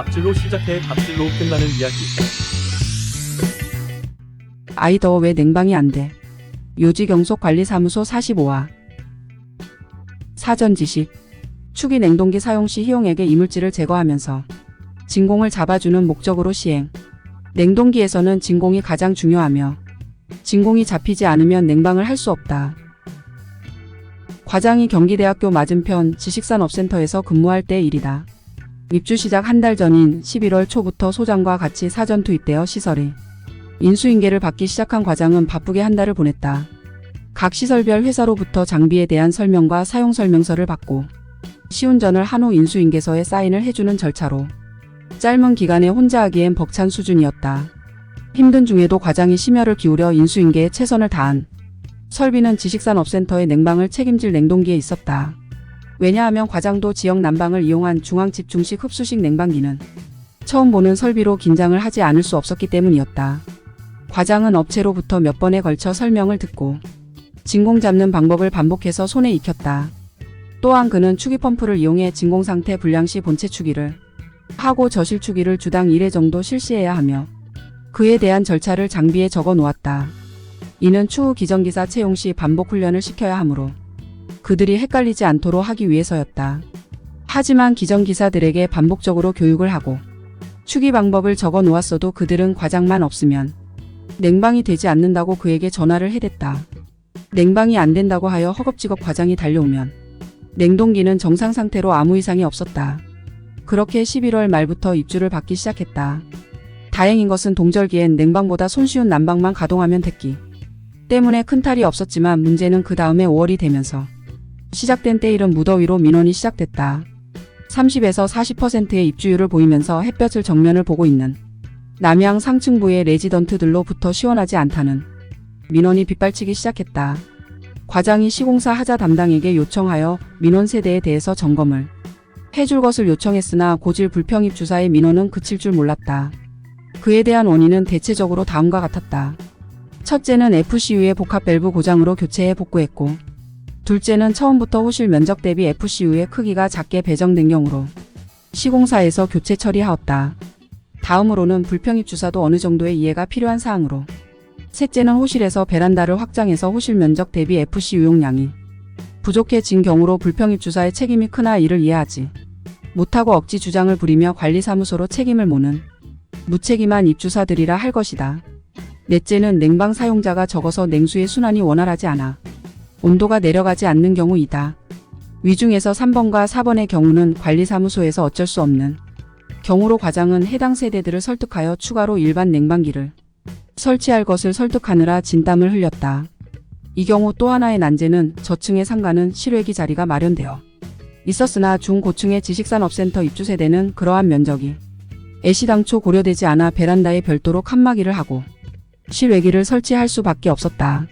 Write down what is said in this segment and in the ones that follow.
갑질로 시작해 갑질로 끝나는 이야기. 아이 더워 왜 냉방이 안 돼? 요지경속관리사무소 45화 사전 지식 축이 냉동기 사용 시 희용액의 이물질을 제거하면서 진공을 잡아주는 목적으로 시행 냉동기에서는 진공이 가장 중요하며 진공이 잡히지 않으면 냉방을 할 수 없다. 과장이 경기대학교 맞은편 지식산업센터에서 근무할 때 일이다. 입주 시작 한 달 전인 11월 초부터 소장과 같이 사전 투입되어 시설이 인수인계를 받기 시작한 과장은 바쁘게 한 달을 보냈다. 각 시설별 회사로부터 장비에 대한 설명과 사용 설명서를 받고 시운전을 한 후 인수인계서에 사인을 해주는 절차로 짧은 기간에 혼자 하기엔 벅찬 수준이었다. 힘든 중에도 과장이 심혈을 기울여 인수인계에 최선을 다한 설비는 지식산업센터의 냉방을 책임질 냉동기에 있었다. 왜냐하면 과장도 지역 난방을 이용한 중앙집 중식 흡수식 냉방기는 처음 보는 설비로 긴장을 하지 않을 수 없었기 때문이었다. 과장은 업체로부터 몇 번에 걸쳐 설명을 듣고 진공 잡는 방법을 반복해서 손에 익혔다. 또한 그는 추기 펌프를 이용해 진공 상태 불량 시 본체 추기를 하고 저실 추기를 주당 1회 정도 실시해야 하며 그에 대한 절차를 장비에 적어 놓았다. 이는 추후 기정기사 채용 시 반복 훈련을 시켜야 하므로 그들이 헷갈리지 않도록 하기 위해서였다. 하지만 기정기사들에게 반복적으로 교육을 하고 추기 방법을 적어 놓았어도 그들은 과장만 없으면 냉방이 되지 않는다고 그에게 전화를 해댔다. 냉방이 안 된다고 하여 허겁지겁 과장이 달려오면 냉동기는 정상 상태로 아무 이상이 없었다. 그렇게 11월 말부터 입주를 받기 시작했다. 다행인 것은 동절기엔 냉방보다 손쉬운 난방만 가동하면 됐기 때문에 큰 탈이 없었지만 문제는 그 다음에 5월이 되면서 시작된 때일은 무더위로 민원이 시작됐다. 30에서 40%의 입주율을 보이면서 햇볕을 정면을 보고 있는 남양 상층부의 레지던트들로부터 시원하지 않다는 민원이 빗발치기 시작했다. 과장이 시공사 하자 담당에게 요청하여 민원 세대에 대해서 점검을 해줄 것을 요청했으나 고질 불평입 주사의 민원은 그칠 줄 몰랐다. 그에 대한 원인은 대체적으로 다음과 같았다. 첫째는 FCU의 복합 밸브 고장으로 교체해 복구했고, 둘째는 처음부터 호실 면적 대비 FCU의 크기가 작게 배정된 경우로 시공사에서 교체 처리하였다. 다음으로는 불평입 주사도 어느 정도의 이해가 필요한 사항으로 셋째는 호실에서 베란다를 확장해서 호실 면적 대비 FC 유용량이 부족해진 경우로 불평입 주사의 책임이 크나 이를 이해하지 못하고 억지 주장을 부리며 관리사무소로 책임을 모는 무책임한 입주사들이라 할 것이다. 넷째는 냉방 사용자가 적어서 냉수의 순환이 원활하지 않아 온도가 내려가지 않는 경우이다. 위중에서 3번과 4번의 경우는 관리사무소에서 어쩔 수 없는 경우로 과장은 해당 세대들을 설득하여 추가로 일반 냉방기를 설치할 것을 설득하느라 진땀을 흘렸다. 이 경우 또 하나의 난제는 저층의 상가는 실외기 자리가 마련되어 있었으나 중고층의 지식산업센터 입주 세대는 그러한 면적이 애시당초 고려되지 않아 베란다에 별도로 칸막이를 하고 실외기를 설치할 수밖에 없었다.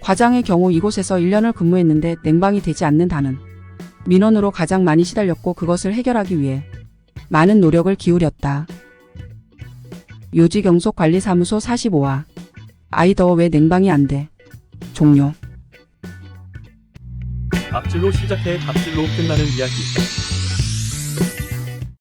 과장의 경우 이곳에서 1년을 근무했는데 냉방이 되지 않는다는 민원으로 가장 많이 시달렸고 그것을 해결하기 위해 많은 노력을 기울였다. 요지경속관리사무소 45화 아이 더워 왜 냉방이 안 돼? 종료 갑질로 시작해 갑질로 끝나는 이야기.